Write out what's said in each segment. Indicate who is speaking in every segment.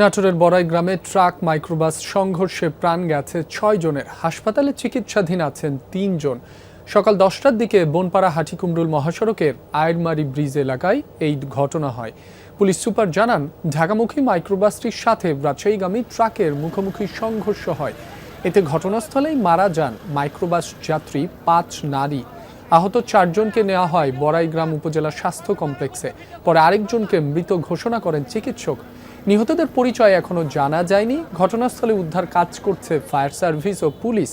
Speaker 1: নাটোরের বড়াই গ্রামে ট্রাক মাইক্রোবাস সংঘর্ষে প্রাণ গেছে ছয় জনের। হাসপাতালে চিকিৎসাধীন আছেন তিনজন সকাল দশটার দিকে বনপাড়া হাটিকুমরুল মহাসড়কের আয়েরমারি ব্রিজ এলাকায় এই ঘটনা হয়। পুলিশ সুপার জানান, ঢাকামুখী মাইক্রোবাসটির সাথে রাজশাহীগামী ট্রাকের মুখোমুখি সংঘর্ষ হয়। এতে ঘটনাস্থলেই মারা যান মাইক্রোবাস যাত্রী পাঁচ নারী। আহত চারজনকে নেওয়া হয় বড়াইগ্রাম উপজেলা স্বাস্থ্য কমপ্লেক্সে। পরে আরেকজনকে মৃত ঘোষণা করেন চিকিৎসক। নিহতদের পরিচয় এখনও জানা যায়নি। ঘটনাস্থলে উদ্ধার কাজ করছে ফায়ার সার্ভিস ও পুলিশ।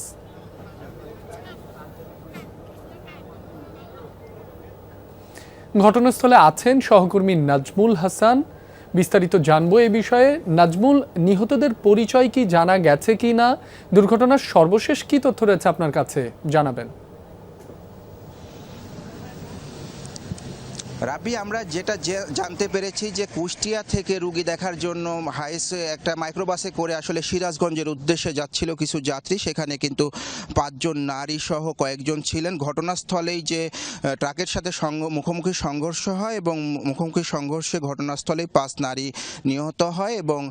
Speaker 1: ঘটনাস্থলে আছেন সহকর্মী নাজমুল হাসান। বিস্তারিত জানব এ বিষয়ে। নাজমুল, নিহতদের পরিচয় কি জানা গেছে কি না দুর্ঘটনার সর্বশেষ কি তথ্য রয়েছে আপনার কাছে? জানাবেন।
Speaker 2: রাবি আমরা যেটা জানতে পেরেছি যে কুষ্টিয়া থেকে রুগী দেখার জন্য হাইসে একটা মাইক্রোবাসে করে আসলে সিরাজগঞ্জের উদ্দেশ্যে যাচ্ছিল কিছু যাত্রী। সেখানে কিন্তু পাঁচজন নারী সহ কয়েকজন ছিলেন। ঘটনাস্থলেই যে ট্রাকের সাথে মুখোমুখি সংঘর্ষ হয় এবং মুখোমুখি সংঘর্ষে ঘটনাস্থলেই পাঁচ নারী নিহত হয় এবং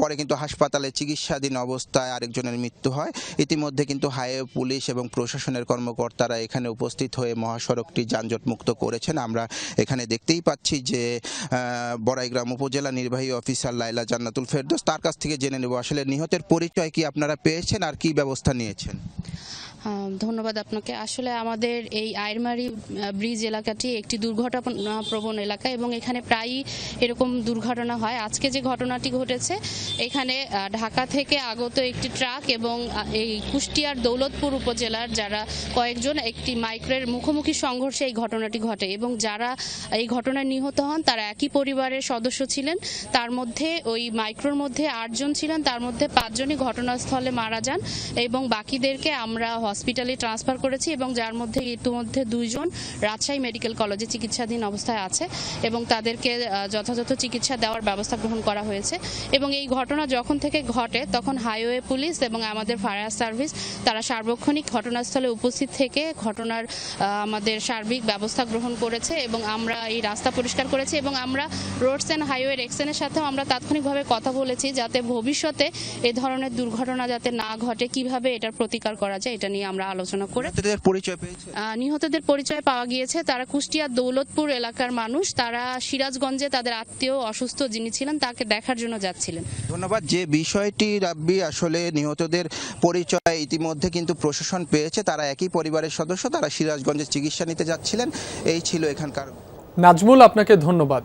Speaker 2: পরে কিন্তু হাসপাতালে চিকিৎসাধীন অবস্থায় আরেকজনের মৃত্যু হয়। ইতিমধ্যে কিন্তু হাইওয়ে পুলিশ এবং প্রশাসনের কর্মকর্তারা এখানে উপস্থিত হয়ে মহাসড়কটি যানজট মুক্ত করেছেন। আমরা এখানে দেখতেই পাচ্ছি যে বড়াইগ্রাম উপজেলা নির্বাহী অফিসার লাইলা জান্নাতুল ফেরদৌস তার কাছ থেকে জেনে নেব। আসলে নিহতের পরিচয় কি আপনারা পেয়েছেন আর কি ব্যবস্থা নিয়েছেন?
Speaker 3: ধন্যবাদ আপনাকে। আসলে আমাদের এই আইরমারি আহ, ব্রিজ এলাকাটি একটি দুর্ঘটনা প্রবণ এলাকা এবং এখানে প্রায়ই এরকম দুর্ঘটনা হয়। আজকে যে ঘটনাটি ঘটেছে এখানে ঢাকা থেকে আগত একটি ট্রাক এবং এই কুষ্টিয়ার দৌলতপুর উপজেলার যারা কয়েকজন একটি মাইক্রোর মুখোমুখি সংঘর্ষে এই ঘটনাটি ঘটে এবং যারা এই ঘটনায় নিহত হন তারা একই পরিবারের সদস্য ছিলেন। তার মধ্যে ওই মাইক্রোর মধ্যে আটজন ছিলেন তার মধ্যে পাঁচজনই ঘটনাস্থলে মারা যান এবং বাকিদেরকে আমরা হসপিটালে ট্রান্সফার করেছি এবং যার মধ্যে ইতিমধ্যে দুইজন রাজশাহী মেডিকেল কলেজে চিকিৎসাধীন অবস্থায় আছে এবং তাদেরকে যথাযথ চিকিৎসা দেওয়ার ব্যবস্থা গ্রহণ করা হয়েছে এবং এই ঘটনা যখন থেকে ঘটে তখন হাইওয়ে পুলিশ এবং আমাদের ফায়ার সার্ভিস তারা সার্বক্ষণিক ঘটনাস্থলে উপস্থিত থেকে ঘটনার আমাদের সার্বিক ব্যবস্থা গ্রহণ করেছে এবং আমরা এই রাস্তা পরিষ্কার করেছি এবং আমরা রোডস অ্যান্ড হাইওয়ে এক্সেনের সাথেও আমরা তাৎক্ষণিকভাবে কথা বলেছি যাতে ভবিষ্যতে এ ধরনের দুর্ঘটনা যাতে না ঘটে, কীভাবে এটার প্রতিকার করা যায় এটা নিয়ে আমরা আলোচনা করে
Speaker 2: নিহতদের পরিচয়
Speaker 3: নিহতদের পরিচয় পাওয়া গিয়েছে। তারা কুষ্টিয়ার দৌলতপুর এলাকার মানুষ। তারা সিরাজগঞ্জে তাদের আত্মীয় অসুস্থ যিনি ছিলেন তাকে দেখার জন্য যাচ্ছিলেন।
Speaker 2: ধন্যবাদ। যে বিষয়টি রাব্বি আসলে নিহতদের পরিচয় ইতিমধ্যে কিন্তু প্রশাসন পেয়েছে। তারা একই পরিবারের সদস্য তারা সিরাজগঞ্জে চিকিৎসা নিতে যাচ্ছিলেন। এই ছিল এখানকার
Speaker 1: নাজমুল আপনাকে ধন্যবাদ।